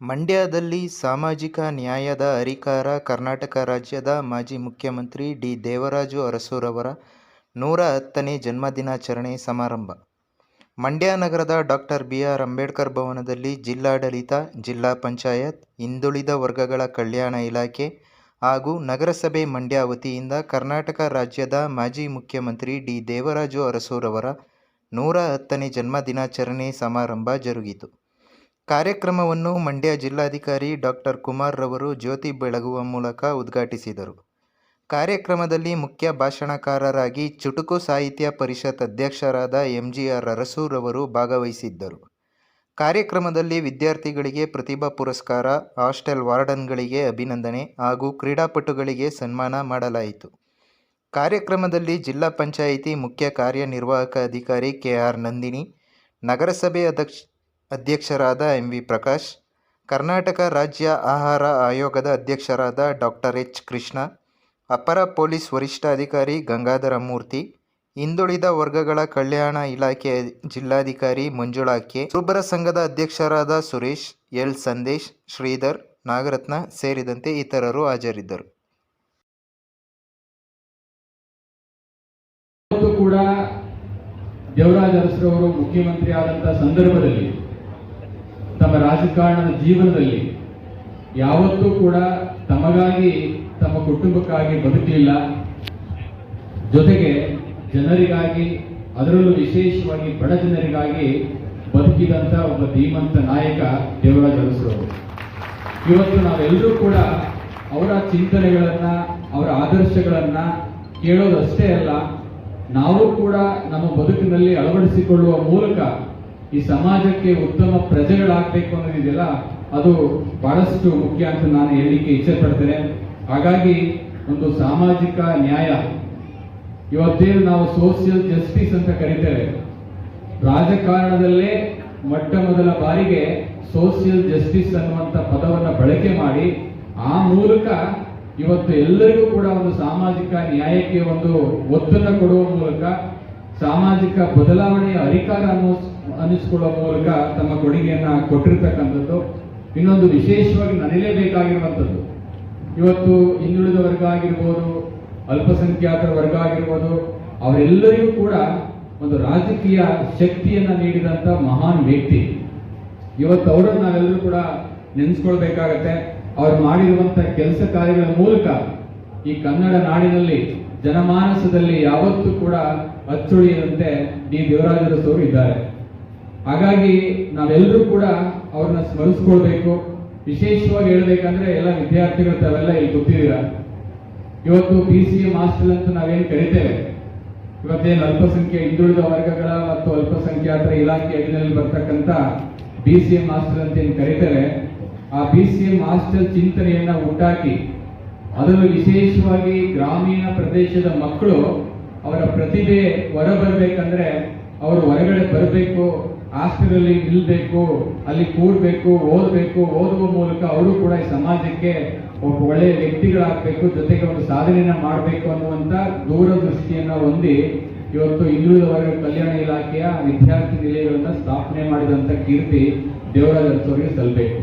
ಮಂಡ್ಯದಲ್ಲಿ ಸಾಮಾಜಿಕ ನ್ಯಾಯದ ಅರಿಕಾರ ಕರ್ನಾಟಕ ರಾಜ್ಯದ ಮಾಜಿ ಮುಖ್ಯಮಂತ್ರಿ ಡಿ. ದೇವರಾಜು ಅರಸುರವರ ನೂರ ಹತ್ತನೇ ಜನ್ಮದಿನಾಚರಣೆ ಸಮಾರಂಭ ಮಂಡ್ಯ ನಗರದ ಡಾಕ್ಟರ್ ಬಿ. ಆರ್. ಅಂಬೇಡ್ಕರ್ ಭವನದಲ್ಲಿ ಜಿಲ್ಲಾಡಳಿತ, ಜಿಲ್ಲಾ ಪಂಚಾಯತ್, ಹಿಂದುಳಿದ ವರ್ಗಗಳ ಕಲ್ಯಾಣ ಇಲಾಖೆ ಹಾಗೂ ನಗರಸಭೆ ಮಂಡ್ಯ ವತಿಯಿಂದ ಕರ್ನಾಟಕ ರಾಜ್ಯದ ಮಾಜಿ ಮುಖ್ಯಮಂತ್ರಿ ಡಿ. ದೇವರಾಜು ಅರಸುರವರ ನೂರ ಹತ್ತನೇ ಜನ್ಮದಿನಾಚರಣೆ ಸಮಾರಂಭ ಜರುಗಿತು. ಕಾರ್ಯಕ್ರಮವನ್ನು ಮಂಡ್ಯ ಜಿಲ್ಲಾಧಿಕಾರಿ ಡಾಕ್ಟರ್ ಕುಮಾರ್ ರವರು ಜ್ಯೋತಿ ಬೆಳಗುವ ಮೂಲಕ ಉದ್ಘಾಟಿಸಿದರು. ಕಾರ್ಯಕ್ರಮದಲ್ಲಿ ಮುಖ್ಯ ಭಾಷಣಕಾರರಾಗಿ ಚುಟುಕು ಸಾಹಿತ್ಯ ಪರಿಷತ್ ಅಧ್ಯಕ್ಷರಾದ ಎಂ. ಜಿ. ಆರ್. ಅರಸೂರವರು ಭಾಗವಹಿಸಿದ್ದರು. ಕಾರ್ಯಕ್ರಮದಲ್ಲಿ ವಿದ್ಯಾರ್ಥಿಗಳಿಗೆ ಪ್ರತಿಭಾ ಪುರಸ್ಕಾರ, ಹಾಸ್ಟೆಲ್ ವಾರ್ಡನ್ಗಳಿಗೆ ಅಭಿನಂದನೆ ಹಾಗೂ ಕ್ರೀಡಾಪಟುಗಳಿಗೆ ಸನ್ಮಾನ ಮಾಡಲಾಯಿತು. ಕಾರ್ಯಕ್ರಮದಲ್ಲಿ ಜಿಲ್ಲಾ ಪಂಚಾಯಿತಿ ಮುಖ್ಯ ಕಾರ್ಯನಿರ್ವಾಹಕ ಅಧಿಕಾರಿ ಕೆ. ಆರ್. ನಂದಿನಿ, ನಗರಸಭೆ ಅಧ್ಯಕ್ಷರಾದ ಎಂ. ವಿ. ಪ್ರಕಾಶ್, ಕರ್ನಾಟಕ ರಾಜ್ಯ ಆಹಾರ ಆಯೋಗದ ಅಧ್ಯಕ್ಷರಾದ ಡಾಕ್ಟರ್ ಎಚ್. ಕೃಷ್ಣ, ಅಪರ ಪೊಲೀಸ್ ವರಿಷ್ಠಾಧಿಕಾರಿ ಗಂಗಾಧರ ಮೂರ್ತಿ, ಹಿಂದುಳಿದ ವರ್ಗಗಳ ಕಲ್ಯಾಣ ಇಲಾಖೆ ಜಿಲ್ಲಾಧಿಕಾರಿ ಮಂಜುಳಾ ಕೆ, ಕುರುಬರ ಸಂಘದ ಅಧ್ಯಕ್ಷರಾದ ಸುರೇಶ್, ಎಲ್. ಸಂದೇಶ್, ಶ್ರೀಧರ್, ನಾಗರತ್ನ ಸೇರಿದಂತೆ ಇತರರು ಹಾಜರಿದ್ದರು. ಕೂಡ ದೇವರಾಜ ಅರಸರವರು ಮುಖ್ಯಮಂತ್ರಿ ಆದಂತಹ ಸಂದರ್ಭದಲ್ಲಿ ತಮ್ಮ ರಾಜಕಾರಣದ ಜೀವನದಲ್ಲಿ ಯಾವತ್ತೂ ಕೂಡ ತಮಗಾಗಿ, ತಮ್ಮ ಕುಟುಂಬಕ್ಕಾಗಿ ಬದುಕಲಿಲ್ಲ. ಜೊತೆಗೆ ಜನರಿಗಾಗಿ, ಅದರಲ್ಲೂ ವಿಶೇಷವಾಗಿ ಬಡ ಜನರಿಗಾಗಿ ಬದುಕಿದಂತ ಒಬ್ಬ ಧೀಮಂತ ನಾಯಕ ದೇವರಾಜ ಅರಸರವರು ಇವತ್ತು ನಾವೆಲ್ಲರೂ ಕೂಡ ಅವರ ಚಿಂತನೆಗಳನ್ನ, ಅವರ ಆದರ್ಶಗಳನ್ನ ಕೇಳೋದಷ್ಟೇ ಅಲ್ಲ, ನಾವು ಕೂಡ ನಮ್ಮ ಬದುಕಿನಲ್ಲಿ ಅಳವಡಿಸಿಕೊಳ್ಳುವ ಮೂಲಕ ಈ ಸಮಾಜಕ್ಕೆ ಉತ್ತಮ ಪ್ರಜೆಗಳಾಗಬೇಕು ಅನ್ನೋದಿದೆಯಲ್ಲ, ಅದು ಬಹಳಷ್ಟು ಮುಖ್ಯ ಅಂತ ನಾನು ಹೇಳಲಿಕ್ಕೆ ಇಚ್ಛೆ ಪಡ್ತೇನೆ ಹಾಗಾಗಿ ಒಂದು ಸಾಮಾಜಿಕ ನ್ಯಾಯ. ಇವತ್ತೇನು ನಾವು ಸೋಷಿಯಲ್ ಜಸ್ಟಿಸ್ ಅಂತ ಕರಿತೇವೆ. ರಾಜಕಾರಣದಲ್ಲೇ ಮೊಟ್ಟ ಮೊದಲ ಬಾರಿಗೆ ಸೋಷಿಯಲ್ ಜಸ್ಟಿಸ್ ಅನ್ನುವಂಥ ಪದವನ್ನು ಬಳಕೆ ಮಾಡಿ, ಆ ಮೂಲಕ ಇವತ್ತು ಎಲ್ಲರಿಗೂ ಕೂಡ ಒಂದು ಸಾಮಾಜಿಕ ನ್ಯಾಯಕ್ಕೆ ಒಂದು ಒತ್ತನ್ನು ಕೊಡುವ ಮೂಲಕ ಸಾಮಾಜಿಕ ಬದಲಾವಣೆಯ ಅಧಿಕಾರ ಅನ್ನಿಸ್ ಅನ್ನಿಸ್ಕೊಳ್ಳುವ ಮೂಲಕ ತಮ್ಮ ಕೊಡುಗೆಯನ್ನ ಕೊಟ್ಟಿರ್ತಕ್ಕಂಥದ್ದು. ಇನ್ನೊಂದು ವಿಶೇಷವಾಗಿ ನನಲೇಬೇಕಾಗಿರುವಂಥದ್ದು ಇವತ್ತು ಹಿಂದುಳಿದ ವರ್ಗ ಆಗಿರ್ಬೋದು, ಅಲ್ಪಸಂಖ್ಯಾತರ ವರ್ಗ ಆಗಿರ್ಬೋದು, ಅವರೆಲ್ಲರಿಗೂ ಕೂಡ ಒಂದು ರಾಜಕೀಯ ಶಕ್ತಿಯನ್ನ ನೀಡಿದಂತ ಮಹಾನ್ ವ್ಯಕ್ತಿ. ಇವತ್ತು ಅವರನ್ನು ನಾವೆಲ್ಲರೂ ಕೂಡ ನೆನೆಸ್ಕೊಳ್ಬೇಕಾಗತ್ತೆ. ಅವ್ರು ಮಾಡಿರುವಂಥ ಕೆಲಸ ಕಾರ್ಯಗಳ ಮೂಲಕ ಈ ಕನ್ನಡ ನಾಡಿನಲ್ಲಿ ಜನಮಾನಸದಲ್ಲಿ ಯಾವತ್ತೂ ಕೂಡ ಅಚ್ಚುಳಿಯದಂತೆ ಡಿ. ದೇವರಾಜರಸವರು ಇದ್ದಾರೆ. ಹಾಗಾಗಿ ನಾವೆಲ್ಲರೂ ಕೂಡ ಅವ್ರನ್ನ ಸ್ಮರಿಸ್ಕೊಳ್ಬೇಕು. ವಿಶೇಷವಾಗಿ ಹೇಳ್ಬೇಕಂದ್ರೆ ಎಲ್ಲ ವಿದ್ಯಾರ್ಥಿಗಳು ತಾವೆಲ್ಲ ಇಲ್ಲಿ ಗೊತ್ತಿದ್ದೀರ ಇವತ್ತು ಬಿ ಸಿ ಎಂ ಹಾಸ್ಟೆಲ್ ಅಂತ ನಾವೇನು ಕರಿತೇವೆ. ಇವತ್ತೇನು ಅಲ್ಪಸಂಖ್ಯೆ ಹಿಂದುಳಿದ ವರ್ಗಗಳ ಮತ್ತು ಅಲ್ಪಸಂಖ್ಯಾತರ ಇಲಾಖೆ ಅಡಿನಲ್ಲಿ ಬರ್ತಕ್ಕಂಥ ಬಿ ಸಿ ಎಂ ಮಾಸ್ಟರ್ ಅಂತ ಏನು ಕರೀತಾರೆ ಆ ಬಿ ಸಿ ಎಂ ಹಾಸ್ಟೆಲ್ ಚಿಂತನೆಯನ್ನ ಉಂಟಾಕಿ ಅದರಲ್ಲೂ ವಿಶೇಷವಾಗಿ ಗ್ರಾಮೀಣ ಪ್ರದೇಶದ ಮಕ್ಕಳು ಅವರ ಪ್ರತಿಭೆ ಹೊರಬರಬೇಕಂದ್ರೆ ಅವರು ಹೊರಗಡೆ ಬರಬೇಕು ಹಾಸ್ಟೆಲಲ್ಲಿ ನಿಲ್ಬೇಕು, ಅಲ್ಲಿ ಕೂಡ್ಬೇಕು, ಓದಬೇಕು, ಓದುವ ಮೂಲಕ ಅವರು ಕೂಡ ಈ ಸಮಾಜಕ್ಕೆ ಒಬ್ಬ ಒಳ್ಳೆಯ ವ್ಯಕ್ತಿಗಳಾಗಬೇಕು, ಜೊತೆಗೆ ಒಂದು ಸಾಧನೆಯನ್ನ ಮಾಡಬೇಕು ಅನ್ನುವಂತ ದೂರದೃಷ್ಟಿಯನ್ನ ಹೊಂದಿ ಇವತ್ತು ಹಿಂದುಳಿದ ವರ್ಗ ಕಲ್ಯಾಣ ಇಲಾಖೆಯ ವಿದ್ಯಾರ್ಥಿ ನಿಲಯಗಳನ್ನು ಸ್ಥಾಪನೆ ಮಾಡಿದಂತ ಕೀರ್ತಿ ದೇವರಾಜ ಅವರಿಗೆ ಸಲ್ಲಬೇಕು